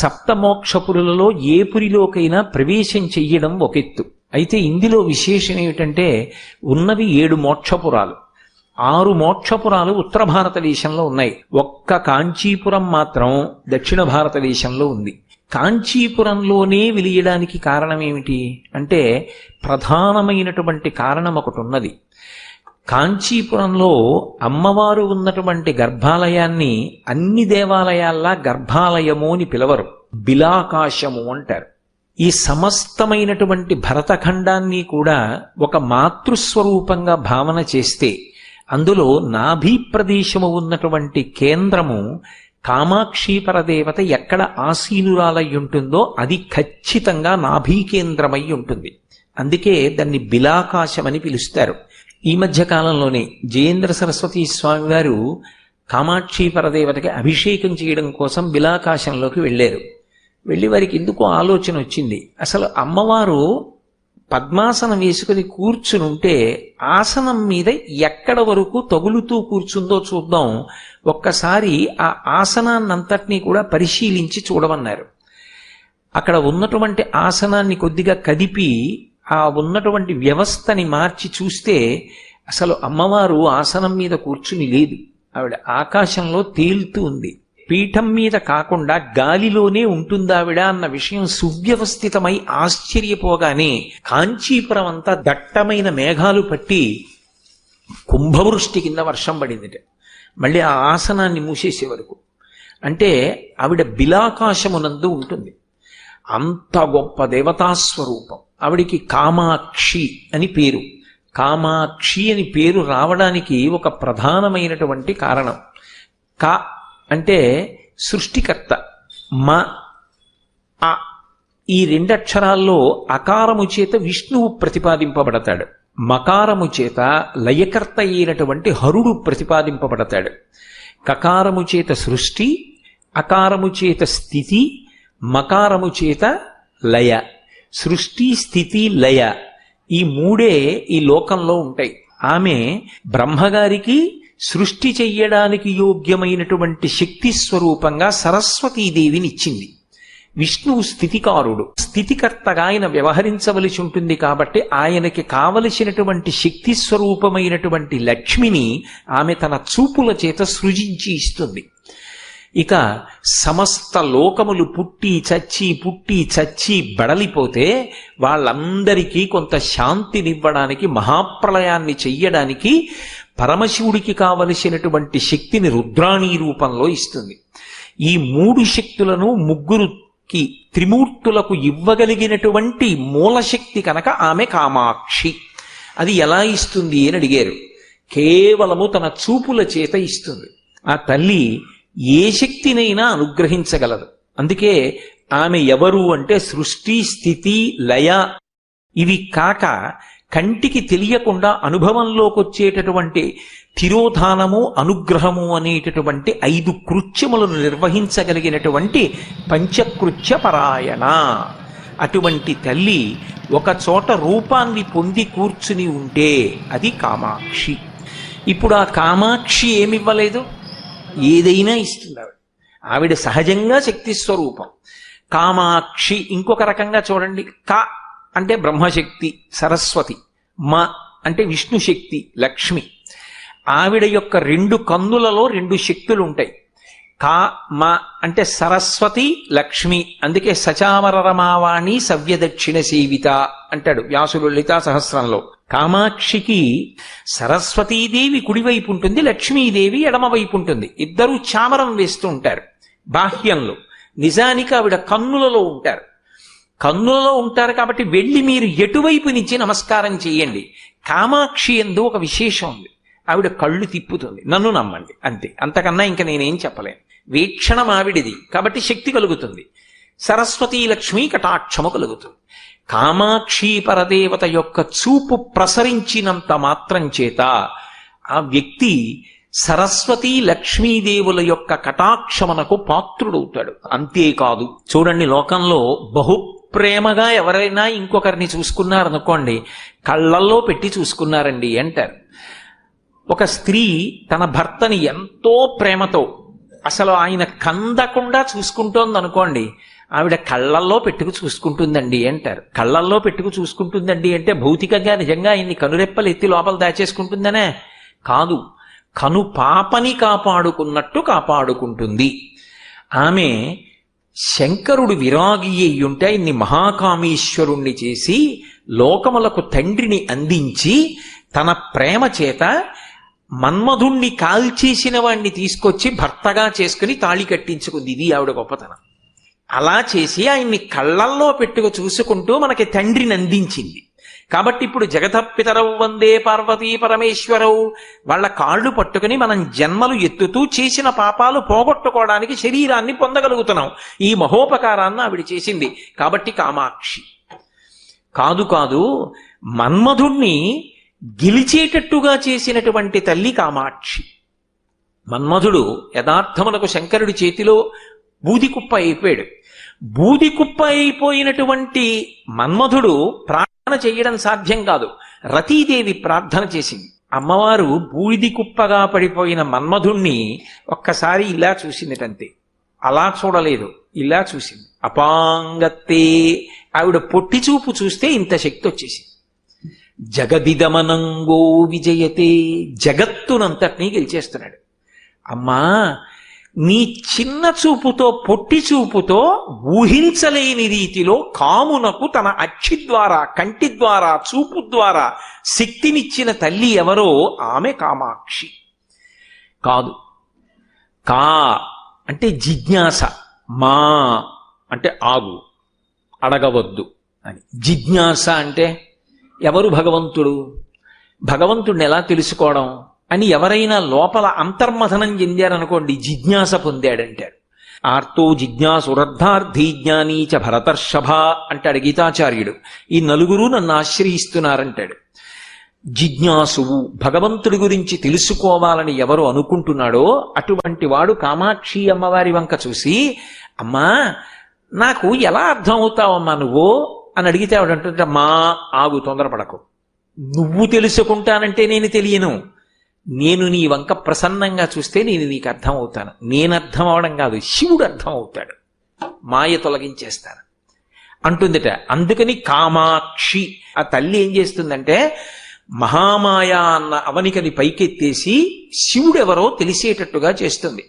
సప్తమోక్షపురులలో ఏ పురిలోకైనా ప్రవేశం చెయ్యడం ఒక ఎత్తు. అయితే ఇందులో విశేషం ఏమిటంటే ఉన్నవి ఏడు మోక్షపురాలు. ఆరు మోక్షపురాలు ఉత్తర భారతదేశంలో ఉన్నాయి. ఒక్క కాంచీపురం మాత్రం దక్షిణ భారతదేశంలో ఉంది. కాంచీపురంలోనే వెలియడానికి కారణం ఏమిటి? అంటే ప్రధానమైనటువంటి కారణం ఒకటి ఉన్నది. కాంచీపురంలో అమ్మవారు ఉన్నటువంటి గర్భాలయాన్ని అన్ని దేవాలయాల్లా గర్భాలయము అని పిలవరు. బిలాకాశము అంటారు. ఈ సమస్తమైనటువంటి భరతఖండాన్ని కూడా ఒక మాతృస్వరూపంగా భావన చేస్తే అందులో నాభీ ప్రదేశము ఉన్నటువంటి కేంద్రము కామాక్షీపరదేవత ఎక్కడ ఆసీనురాలై ఉంటుందో అది ఖచ్చితంగా నాభీ కేంద్రమై ఉంటుంది అందుకే దాన్ని బిలాకాశమని పిలుస్తారు. ఈ మధ్య కాలంలోనే జయేంద్ర సరస్వతి స్వామి వారు కామాక్షి పరదేవతకి అభిషేకం చేయడం కోసం బిలాకాశంలోకి వెళ్ళారు. వెళ్ళి వారికి ఎందుకో ఆలోచన వచ్చింది. అసలు అమ్మవారు పద్మాసనం వేసుకుని కూర్చునుంటే ఆసనం మీద ఎక్కడ వరకు తగులుతూ కూర్చుందో చూద్దాం. ఒక్కసారి ఆ ఆసనాన్నంతటినీ కూడా పరిశీలించి చూడమన్నారు. అక్కడ ఉన్నటువంటి ఆసనాన్ని కొద్దిగా కదిపి ఆ ఉన్నటువంటి వ్యవస్థని మార్చి చూస్తే అసలు అమ్మవారు ఆసనం మీద కూర్చుని లేదు. ఆవిడ ఆకాశంలో తేలుతూ ఉంది. పీఠం మీద కాకుండా గాలిలోనే ఉంటుందావిడ అన్న విషయం సువ్యవస్థితమై ఆశ్చర్యపోగానే కాంచీపురం అంతా దట్టమైన మేఘాలు పట్టి కుంభవృష్టి కింద వర్షం పడిందిట. మళ్ళీ ఆ ఆసనాన్ని మూసేసే వరకు. అంటే ఆవిడ బిలాకాశమునందు ఉంటుంది. అంత గొప్ప దేవతాస్వరూపం. ఆవిడికి కామాక్షి అని పేరు. కామాక్షి అని పేరు రావడానికి ఒక ప్రధానమైనటువంటి కారణం. కా అంటే సృష్టికర్త. మ ఆ ఈ రెండు అక్షరాల్లో అకారము చేత విష్ణువు ప్రతిపాదింపబడతాడు. మకారము చేత లయకర్త అయినటువంటి హరుడు ప్రతిపాదింపబడతాడు. కకారము చేత సృష్టి అకారము చేత స్థితి మకారము చేత లయ. సృష్టి స్థితి లయ ఈ మూడే ఈ లోకంలో ఉంటాయి. ఆమె బ్రహ్మగారికి సృష్టి చెయ్యడానికి యోగ్యమైనటువంటి శక్తి స్వరూపంగా సరస్వతీదేవినిచ్చింది. విష్ణువు స్థితికారుడు. స్థితికర్తగా ఆయన వ్యవహరించవలసి ఉంటుంది కాబట్టి ఆయనకి కావలసినటువంటి శక్తి స్వరూపమైనటువంటి లక్ష్మిని ఆమె తన చూపుల చేత సృజించి ఇస్తుంది. ఇక సమస్త లోకములు పుట్టి చచ్చి పుట్టి చచ్చి బడలిపోతే వాళ్ళందరికీ కొంత శాంతినివ్వడానికి మహాప్రలయాన్ని చెయ్యడానికి పరమశివుడికి కావలసినటువంటి శక్తిని రుద్రాణి రూపంలో ఇస్తుంది. ఈ మూడు శక్తులను ముగ్గురుకి త్రిమూర్తులకు ఇవ్వగలిగినటువంటి మూలశక్తి కనుక ఆమె కామాక్షి. అది ఎలా ఇస్తుంది అని అడిగారు. కేవలము తన చూపుల చేత ఇస్తుంది. ఆ తల్లి ఏ శక్తినైనా అనుగ్రహించగలదు. అందుకే ఆమె ఎవరు అంటే సృష్టి స్థితి లయ ఇవి కాక కంటికి తెలియకుండా అనుభవంలోకి వచ్చేటటువంటి తిరోధానము అనుగ్రహము అనేటటువంటి ఐదు కృత్యములను నిర్వహించగలిగినటువంటి పంచకృత్య పరాయణ. అటువంటి తల్లి ఒక చోట రూపాన్ని పొంది కూర్చుని ఉంటే అది కామాక్షి. ఇప్పుడు ఆ కామాక్షి ఏమివ్వలేదు? ఏదైనా ఇస్తుంది ఆవిడ. ఆవిడ సహజంగా శక్తి స్వరూపం. కామాక్షి ఇంకొక రకంగా చూడండి. కా అంటే బ్రహ్మశక్తి సరస్వతి మ అంటే విష్ణు శక్తి లక్ష్మి. ఆవిడ యొక్క రెండు కన్నులలో రెండు శక్తులు ఉంటాయి కా మ అంటే సరస్వతి లక్ష్మి. అందుకే సచామర రమావాణి సవ్యదక్షిణ సేవిత అంటాడు వ్యాసులు లలితా సహస్రంలో కామాక్షికి సరస్వతీదేవి కుడివైపు ఉంటుంది లక్ష్మీదేవి ఎడమవైపు ఉంటుంది ఇద్దరూ చామరం వేస్తూ ఉంటారు బాహ్యంలో. నిజానికి ఆవిడ కన్నులలో ఉంటారు. కన్నులలో ఉంటారు కాబట్టి వెళ్ళి మీరు ఎటువైపు నుంచి నమస్కారం చేయండి. కామాక్షి ఎందు ఒక విశేషం ఉంది. ఆవిడ కళ్ళు తిప్పుతుంది నన్ను నమ్మండి అంతే. అంతకన్నా ఇంకా నేనేం చెప్పలేను. వీక్షణం ఆవిడిది కాబట్టి శక్తి కలుగుతుంది. సరస్వతీ లక్ష్మీ కటాక్షము కలుగుతుంది. కామాక్షి పరదేవత యొక్క చూపు ప్రసరించినంత మాత్రం చేత ఆ వ్యక్తి సరస్వతి లక్ష్మీదేవుల యొక్క కటాక్షమనకు పాత్రుడవుతాడు. అంతేకాదు చూడండి లోకంలో బహు ప్రేమగా ఎవరైనా ఇంకొకరిని చూసుకున్నారనుకోండి కళ్ళల్లో పెట్టి చూసుకున్నారండి అంటారు ఒక స్త్రీ తన భర్తని ఎంతో ప్రేమతో అసలు ఆయన కందకుండా చూసుకుంటోందనుకోండి ఆవిడ కళ్ళల్లో పెట్టుకు చూసుకుంటుందండి అంటారు. కళ్ళల్లో పెట్టుకు చూసుకుంటుందండి అంటే భౌతికంగా నిజంగా ఇన్ని కనురెప్పలు ఎత్తి లోపల దాచేసుకుంటుందనే? కాదు. కను పాపని కాపాడుకున్నట్టు కాపాడుకుంటుంది. ఆమె శంకరుడు విరాగి అయ్యుంటే ఇన్ని మహాకామేశ్వరుణ్ణి చేసి లోకములకు తండ్రిని అందించి తన ప్రేమ చేత మన్మధుణ్ణి కాల్చేసిన వాణ్ణి తీసుకొచ్చి భర్తగా చేసుకుని తాళి కట్టించుకుంది. ఇది ఆవిడ గొప్పతనం. అలా చేసి ఆయన్ని కళ్ళల్లో పెట్టుకు చూసుకుంటూ మనకి తండ్రిని అందించింది. కాబట్టి ఇప్పుడు జగతపితరవు వందే పార్వతీ పరమేశ్వరవు వాళ్ళ కాళ్ళు పట్టుకుని మనం జన్మలు ఎత్తుతూ చేసిన పాపాలు పోగొట్టుకోవడానికి శరీరాన్ని పొందగలుగుతున్నాం. ఈ మహోపకారాన్ని ఆవిడ చేసింది. కాబట్టి కామాక్షి. కాదు కాదు మన్మధుణ్ణి గెలిచేటట్టుగా చేసినటువంటి తల్లి కామాక్షి. మన్మధుడు యథార్థమునకు శంకరుడి చేతిలో బూదికుప్ప అయిపోయాడు. బూదికుప్ప అయిపోయినటువంటి మన్మధుడు ప్రార్థన చేయడం సాధ్యం కాదు. రతీదేవి ప్రార్థన చేసింది. అమ్మవారు బూదికుప్పగా పడిపోయిన మన్మధుణ్ణి ఒక్కసారి ఇలా చూసిందిటంతే. అలా చూడలేదు. ఇలా చూసింది. అపాంగత్తే ఆవిడ పొట్టి చూపు చూస్తే ఇంత శక్తి వచ్చేసింది. జగదిదమనంగో విజయతే జగత్తునంతటినీ గెలిచేస్తున్నాడు. అమ్మా నీ చిన్న చూపుతో పొట్టి చూపుతో ఊహించలేని రీతిలో కామునకు తన అక్షి ద్వారా కంటి ద్వారా చూపు ద్వారా శక్తినిచ్చిన తల్లి ఎవరో ఆమె కామాక్షి. కాదు. కా అంటే జిజ్ఞాస మా అంటే ఆగు అడగవద్దు అని. జిజ్ఞాస అంటే ఎవరు భగవంతుడు? భగవంతుడిని ఎలా తెలుసుకోవడం? అని ఎవరైనా లోపల అంతర్మథనం చెందారనుకోండి జిజ్ఞాస పొందాడంటారు ఆర్తో జిజ్ఞాసురర్థార్థి జ్ఞానీ చ భరతర్షభ అంటాడు గీతాచార్యుడు. ఈ నలుగురు నన్ను ఆశ్రయిస్తున్నారంటాడు. జిజ్ఞాసువు భగవంతుడి గురించి తెలుసుకోవాలని ఎవరు అనుకుంటున్నాడో అటువంటి వాడు కామాక్షి అమ్మవారి వంక చూసి అమ్మా నాకు ఎలా అర్థమవుతావమ్మా నువ్వు? అని అడిగితే ఆవిడంటుంటే మా ఆగు తొందరపడకు. నువ్వు తెలుసుకుంటానంటే నేను తెలియను. నేను నీ వంక ప్రసన్నంగా చూస్తే నేను నీకు అర్థం అవుతాను నేను అర్థం అవడం కాదు శివుడు అర్థం అవుతాడు మాయ తొలగించేస్తాను. అంటుందిట అందుకని కామాక్షి. ఆ తల్లి ఏం చేస్తుందంటే మహామాయ అన్న అవనికని పైకెత్తేసి శివుడెవరో తెలిసేటట్టుగా చేస్తుంది.